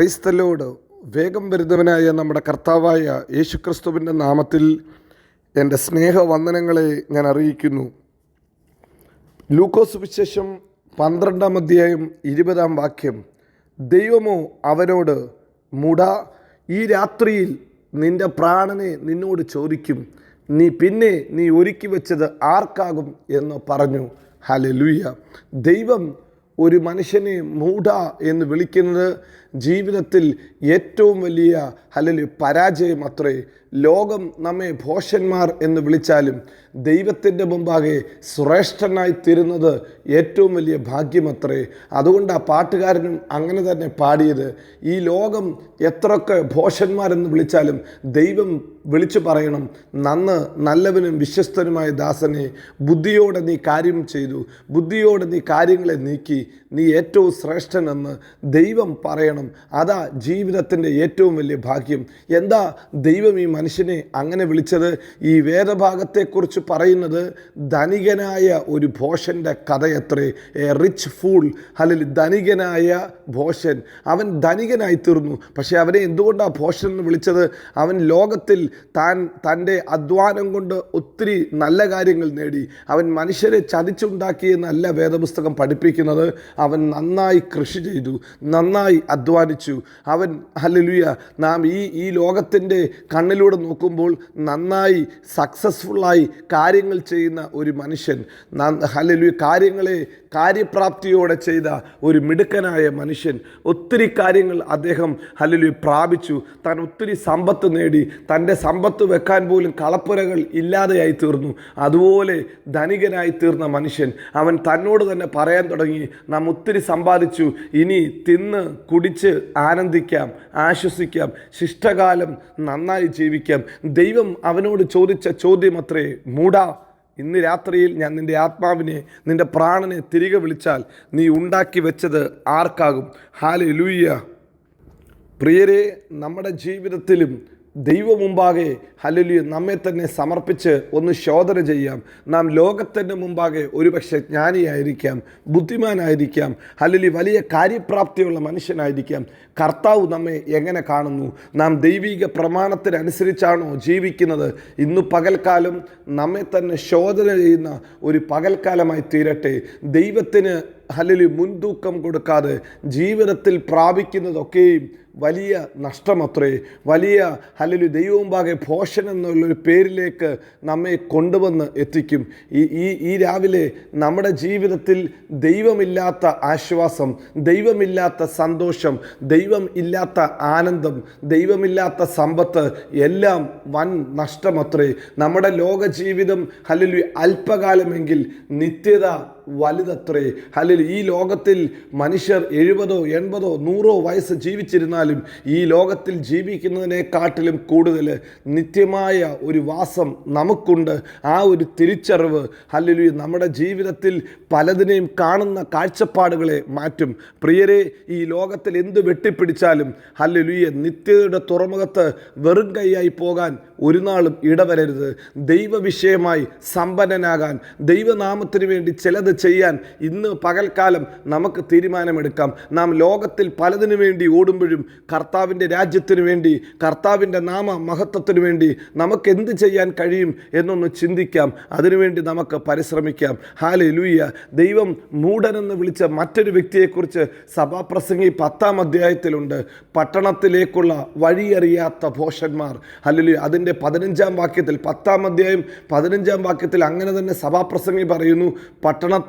ക്രൈസ്തലോട് വേഗം വരുന്നവനായ നമ്മുടെ കർത്താവായ യേശുക്രിസ്തുവിന്റെ നാമത്തിൽ എന്റെ സ്നേഹവന്ദനങ്ങളെ ഞാൻ അറിയിക്കുന്നു. ലൂക്കോസ് വിശേഷം പന്ത്രണ്ടാം അധ്യായം ഇരുപതാം വാക്യം. ദൈവമോ അവനോട് മുട ഈ രാത്രിയിൽ നിന്റെ പ്രാണനെ നിന്നോട് ചോദിക്കും. നീ പിന്നെ നീ ഒരുക്കി വെച്ചത് ആർക്കാകും? എന്ന് പറഞ്ഞു. ഹലലുയ്യ ദൈവം ഒരു മനുഷ്യനെ മൂഢ എന്ന് വിളിക്കുന്നത് ജീവിതത്തിൽ ഏറ്റവും വലിയ അല്ലെങ്കിൽ പരാജയം അത്രേ ലോകം നമ്മെ ഭോഷന്മാർ എന്ന് വിളിച്ചാലും ദൈവത്തിന്റെ മുമ്പാകെ ശ്രേഷ്ഠനായി തീരുന്നത് ഏറ്റവും വലിയ ഭാഗ്യമത്രേ. അതുകൊണ്ട് ആ പാട്ടുകാരനും അങ്ങനെ തന്നെ പാടിയത്. ഈ ലോകം എത്രയൊക്കെ ഭോഷന്മാരെന്ന് വിളിച്ചാലും ദൈവം വിളിച്ചു പറയണം. നന്ന് നല്ലവനും വിശ്വസ്തനുമായ ദാസനെ ബുദ്ധിയോടെ നീ കാര്യം ചെയ്തു. ബുദ്ധിയോടെ നീ കാര്യങ്ങളെ നീക്കി. നീ ഏറ്റവും ശ്രേഷ്ഠനെന്ന് ദൈവം പറയണം. അതാ ജീവിതത്തിന്റെ ഏറ്റവും വലിയ ഭാഗ്യം. എന്താ ദൈവം ഈ മനുഷ്യനെ അങ്ങനെ വിളിച്ചത് ഈ വേദഭാഗത്തെക്കുറിച്ച് പറയുന്നത് ധനികനായ ഒരു ഭോഷന്റെ കഥയത്രേ. A rich fool. അല്ലെങ്കിൽ ധനികനായ ഭോഷൻ. അവൻ ധനികനായി തീർന്നു. പക്ഷേ അവനെ എന്തുകൊണ്ടാണ് ഭോഷൻ എന്ന് വിളിച്ചത്? അവൻ ലോകത്തിൽ താൻ തന്റെ അധ്വാനം കൊണ്ട് ഒത്തിരി നല്ല കാര്യങ്ങൾ നേടി. അവൻ മനുഷ്യരെ ചതിച്ചുണ്ടാക്കിയെന്നല്ല വേദപുസ്തകം പഠിപ്പിക്കുന്നത്. അവൻ നന്നായി കൃഷി ചെയ്തു. നന്നായി അധ്വാനിച്ചു. അവൻ ഹല്ലേലൂയ നാം ഈ ഈ ലോകത്തിന്റെ കണ്ണിലൂടെ നോക്കുമ്പോൾ നന്നായി സക്സസ്ഫുള്ളായി കാര്യങ്ങൾ ചെയ്യുന്ന ഒരു മനുഷ്യൻ. ഹലലു കാര്യങ്ങളെ കാര്യപ്രാപ്തിയോടെ ചെയ്ത ഒരു മിടുക്കനായ മനുഷ്യൻ ഒത്തിരി കാര്യങ്ങൾ അദ്ദേഹം ഹലിലു പ്രാപിച്ചു. താൻ ഒത്തിരി സമ്പത്ത് നേടി. തന്റെ സമ്പത്ത് വെക്കാൻ പോലും കളപ്പുരകൾ ഇല്ലാതെയായി തീർന്നു. അതുപോലെ ധനികനായി തീർന്ന മനുഷ്യൻ അവൻ തന്നോട് തന്നെ പറയാൻ തുടങ്ങി. നാം ഒത്തിരി സമ്പാദിച്ചു. ഇനി തിന്ന് കുടിച്ച് ആനന്ദിക്കാം ആശ്വസിക്കാം ശിഷ്ടകാലം നന്നായി ജീവിക്കാം. ദൈവം അവനോട് ചോദിച്ച ചോദ്യം അത്രേ മൂടാ. ഇന്ന് രാത്രിയിൽ ഞാൻ നിന്റെ ആത്മാവിനെ നിന്റെ പ്രാണനെ തിരികെ വിളിച്ചാൽ നീ ഉണ്ടാക്കി വെച്ചത് ആർക്കാകും? ഹാലെ ലൂയ്യ പ്രിയരെ നമ്മുടെ ജീവിതത്തിലും ദൈവമുമ്പാകെ ഹലലിയ നമ്മെ തന്നെ സമർപ്പിച്ച് ഒന്ന് ശോധന ചെയ്യാം. നാം ലോകത്തിന്റെ മുമ്പാകെ ഒരുപക്ഷെ ജ്ഞാനിയായിരിക്കാം ബുദ്ധിമാനായിരിക്കാം ഹലലി വലിയ കാര്യപ്രാപ്തിയുള്ള മനുഷ്യനായിരിക്കാം. കർത്താവ് നമ്മെ എങ്ങനെ കാണുന്നു? നാം ദൈവിക പ്രമാണത്തിനനുസരിച്ചാണോ ജീവിക്കുന്നത്? ഇന്ന് പകൽക്കാലം നമ്മെ തന്നെ ശോധന ചെയ്യുന്ന ഒരു പകൽക്കാലമായി തീരട്ടെ. ദൈവത്തിന് ഹലലി മുൻതൂക്കം കൊടുക്കാതെ ജീവിതത്തിൽ പ്രാപിക്കുന്നതൊക്കെയും വലിയ നഷ്ടമത്രേ. വലിയ ഹലലു ദൈവമുമ്പാകെ പോഷൻ എന്നുള്ളൊരു പേരിലേക്ക് നമ്മെ കൊണ്ടുവന്ന് എത്തിക്കും. ഈ ഈ ഈ രാവിലെ നമ്മുടെ ജീവിതത്തിൽ ദൈവമില്ലാത്ത ആശ്വാസം ദൈവമില്ലാത്ത സന്തോഷം ദൈവം ഇല്ലാത്ത ആനന്ദം ദൈവമില്ലാത്ത സമ്പത്ത് എല്ലാം വൻ നഷ്ടമത്രേ. നമ്മുടെ ലോക ജീവിതം അല്ലെങ്കിൽ അല്പകാലമെങ്കിൽ നിത്യത വലുതത്രേ. അല്ലെങ്കിൽ ഈ ലോകത്തിൽ മനുഷ്യർ എഴുപതോ എൺപതോ നൂറോ വയസ്സ് ജീവിച്ചിരുന്നാലും ഈ ലോകത്തിൽ ജീവിക്കുന്നതിനെക്കാട്ടിലും കൂടുതൽ നിത്യമായ ഒരു വാസം നമുക്കുണ്ട്. ആ ഒരു തിരിച്ചറിവ് അല്ലെങ്കിൽ നമ്മുടെ ജീവിതത്തിൽ പലതിനെയും കാണുന്ന കാഴ്ചപ്പാടുകളെ മാറ്റും. പ്രിയരെ ഈ ലോകത്തിൽ എന്ത് വെട്ടിപ്പിടിച്ചാലും അല്ലെ നിത്യതയുടെ തുറമുഖത്ത് വെറും കൈയായി പോകാൻ ഒരു നാളും ഇടവരരുത്. ദൈവവിഷയമായി സമ്പന്നനാകാൻ ദൈവനാമത്തിന് വേണ്ടി ചിലത് ചെയ്യാൻ ഇന്ന് പകൽക്കാലം നമുക്ക് തീരുമാനമെടുക്കാം. നാം ലോകത്തിൽ പലതിനു വേണ്ടി ഓടുമ്പോഴും കർത്താവിന്റെ രാജ്യത്തിനു വേണ്ടി കർത്താവിന്റെ നാമ മഹത്വത്തിനു വേണ്ടി നമുക്ക് എന്ത് ചെയ്യാൻ കഴിയും എന്നൊന്ന് ചിന്തിക്കാം. അതിനുവേണ്ടി നമുക്ക് പരിശ്രമിക്കാം. ഹാലെ ലൂയ്യ ദൈവം മൂടനെന്ന് വിളിച്ച മറ്റൊരു വ്യക്തിയെക്കുറിച്ച് സഭാപ്രസംഗി പത്താം അധ്യായത്തിലുണ്ട്. പട്ടണത്തിലേക്കുള്ള വഴിയറിയാത്ത ഭോഷന്മാർ. അല്ലെങ്കിൽ അതിന്റെ പതിനഞ്ചാം വാക്യത്തിൽ പത്താം അധ്യായം പതിനഞ്ചാം വാക്യത്തിൽ അങ്ങനെ തന്നെ സഭാപ്രസംഗി പറയുന്നു.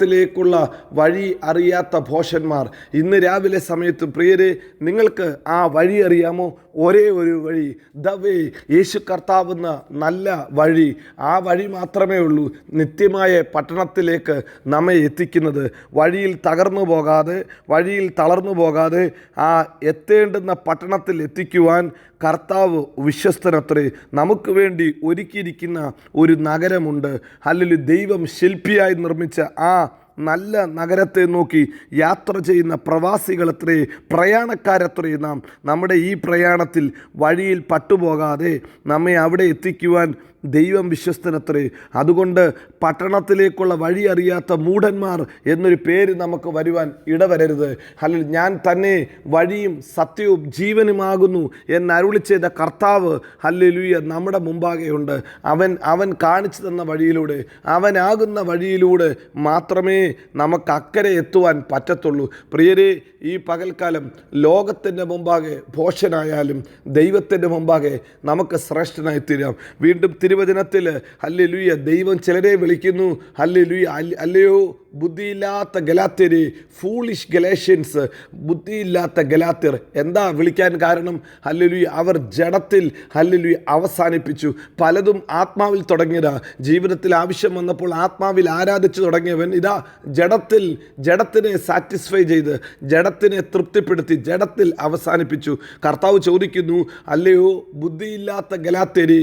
പട്ടണത്തിലേക്കുള്ള വഴി അറിയാത്ത ഭോഷന്മാർ. ഇന്ന് രാവിലെ സമയത്ത് പ്രിയരെ നിങ്ങൾക്ക് ആ വഴി അറിയാമോ? ഒരേ ഒരു വഴി. ദ വേ യേശു കർത്താവുന്ന നല്ല വഴി. ആ വഴി മാത്രമേ ഉള്ളൂ നിത്യമായ പട്ടണത്തിലേക്ക് നമ്മെ എത്തിക്കുന്നത്. വഴിയിൽ തകർന്നു പോകാതെ വഴിയിൽ തളർന്നു പോകാതെ ആ എത്തേണ്ടുന്ന പട്ടണത്തിൽ എത്തിക്കുവാൻ കർത്താവ് വിശ്വസ്തനത്രേ നമുക്ക് വേണ്ടി ഒരുക്കിയിരിക്കുന്ന ഒരു നഗരമുണ്ട്. അല്ലെങ്കിൽ ദൈവം ശില്പിയായി നിർമ്മിച്ച ആ നല്ല നഗരത്തെ നോക്കി യാത്ര ചെയ്യുന്ന പ്രവാസികളത്രേ പ്രയാണക്കാരത്രേ നാം. നമ്മുടെ ഈ പ്രയാണത്തിൽ വഴിയിൽ പട്ടുപോകാതെ നമ്മെ അവിടെ എത്തിക്കുവാൻ ദൈവം വിശ്വസ്തനത്രേ. അതുകൊണ്ട് പട്ടണത്തിലേക്കുള്ള വഴി അറിയാത്ത മൂഢന്മാർ എന്നൊരു പേര് നമുക്ക് വരുവാൻ ഇടവരരുത്. അല്ലെങ്കിൽ ഞാൻ തന്നെ വഴിയും സത്യവും ജീവനുമാകുന്നു എന്ന് അരുളി ചെയ്ത കർത്താവ് ഹല്ലേലൂയ നമ്മുടെ മുമ്പാകെയുണ്ട്. അവൻ അവൻ കാണിച്ചു തന്ന വഴിയിലൂടെ അവനാകുന്ന വഴിയിലൂടെ മാത്രമേ നമുക്ക് അക്കരെ എത്തുവാൻ പറ്റത്തുള്ളൂ. പ്രിയരെ ഈ പകൽക്കാലം ലോകത്തിന്റെ മുമ്പാകെ ഭോഷനായാലും ദൈവത്തിന്റെ മുമ്പാകെ നമുക്ക് ശ്രേഷ്ഠനായി തീരാം വീണ്ടും തിരുവചനത്തിൽ ഹല്ലേലൂയ ദൈവം ചിലരെ വിളിക്കുന്നു ഹല്ലേലൂയ അല്ല- അല്ലയോ ബുദ്ധിയില്ലാത്ത ഗലാത്തിര് ഫൂളിഷ് ഗലേഷ്യൻസ് ബുദ്ധിയില്ലാത്ത ഗലാത്യർ എന്താ വിളിക്കാൻ കാരണം ഹല്ലേലൂയ അവർ ജഡത്തിൽ ഹല്ലേലൂയ അവസാനിപ്പിച്ചു പലതും ആത്മാവിൽ തുടങ്ങിയതാ ജീവിതത്തിൽ ആവശ്യം വന്നപ്പോൾ ആത്മാവിൽ ആരാധിച്ചു തുടങ്ങിയവൻ ഇതാ ജഡത്തിൽ ജഡത്തിനെ സാറ്റിസ്ഫൈ ചെയ്ത് ജഡത്തിനെ തൃപ്തിപ്പെടുത്തി ജഡത്തിൽ അവസാനിപ്പിച്ചു കർത്താവ് ചോദിക്കുന്നു അല്ലയോ ബുദ്ധിയില്ലാത്ത ഗലാത്യരെ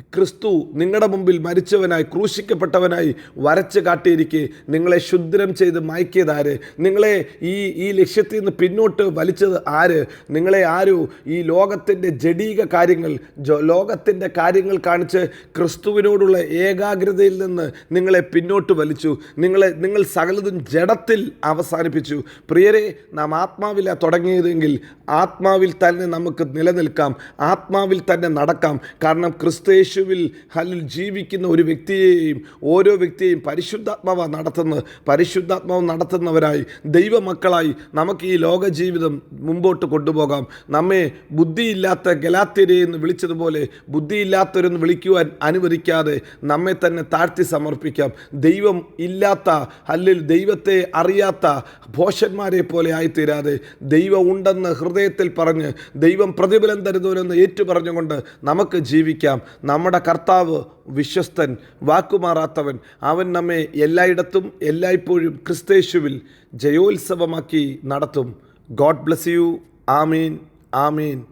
ക്രിസ്തു നിങ്ങളുടെ മുമ്പിൽ മരിച്ചവനായി ക്രൂശിക്കപ്പെട്ടവനായി വരച്ച് കാട്ടിയിരിക്കെ. നിങ്ങളെ ശുദ്രം ചെയ്ത് മയക്കിയതാര്? നിങ്ങളെ ഈ ഈ ലക്ഷ്യത്തിൽ നിന്ന് പിന്നോട്ട് വലിച്ചത് ആര്? നിങ്ങളെ ആരോ ഈ ലോകത്തിന്റെ ജഡീക കാര്യങ്ങൾ ലോകത്തിന്റെ കാര്യങ്ങൾ കാണിച്ച് ക്രിസ്തുവിനോടുള്ള ഏകാഗ്രതയിൽ നിന്ന് നിങ്ങളെ പിന്നോട്ട് വലിച്ചു. നിങ്ങളെ നിങ്ങൾ സകലതും ജഡത്തിൽ അവസാനിപ്പിച്ചു. പ്രിയരെ നാം ആത്മാവില തുടങ്ങിയതെങ്കിൽ ആത്മാവിൽ തന്നെ നമുക്ക് നിലനിൽക്കാം. ആത്മാവിൽ തന്നെ നടക്കാം. കാരണം ക്രിസ്തയേശുവിൽ ഹലിൽ ജീവിക്കുന്ന ഒരു വ്യക്തിയെയും ഓരോ വ്യക്തിയെയും പരിശുദ്ധാത്മാവ നടത്തുന്ന പരിശുദ്ധാത്മാവ് നടത്തുന്നവരായി ദൈവമക്കളായി നമുക്ക് ഈ ലോക ജീവിതം മുമ്പോട്ട് കൊണ്ടുപോകാം. നമ്മെ ബുദ്ധിയില്ലാത്ത ഗലാത്യരെ എന്ന് വിളിച്ചതുപോലെ ബുദ്ധിയില്ലാത്തവരെന്ന് വിളിക്കുവാൻ അനുവദിക്കാതെ നമ്മെ തന്നെ താഴ്ത്തി സമർപ്പിക്കാം. ദൈവം ഇല്ലാത്ത അല്ലെങ്കിൽ ദൈവത്തെ അറിയാത്ത ഭോഷന്മാരെ പോലെ ആയിത്തീരാതെ ദൈവം ഉണ്ടെന്ന് ഹൃദയത്തിൽ പറഞ്ഞ് ദൈവം പ്രതിഫലം തരുന്നവരെന്ന് ഏറ്റു പറഞ്ഞുകൊണ്ട് നമുക്ക് ജീവിക്കാം. നമ്മുടെ കർത്താവ് വിശ്വസ്തൻ വാക്കുമാറാത്തവൻ. അവൻ നമ്മെ എല്ലായിടത്തും എല്ലായ്പ്പോഴും ക്രിസ്തേശുവിൽ ജയോത്സവമാക്കി നടത്തും. God bless you. Amin. Amin.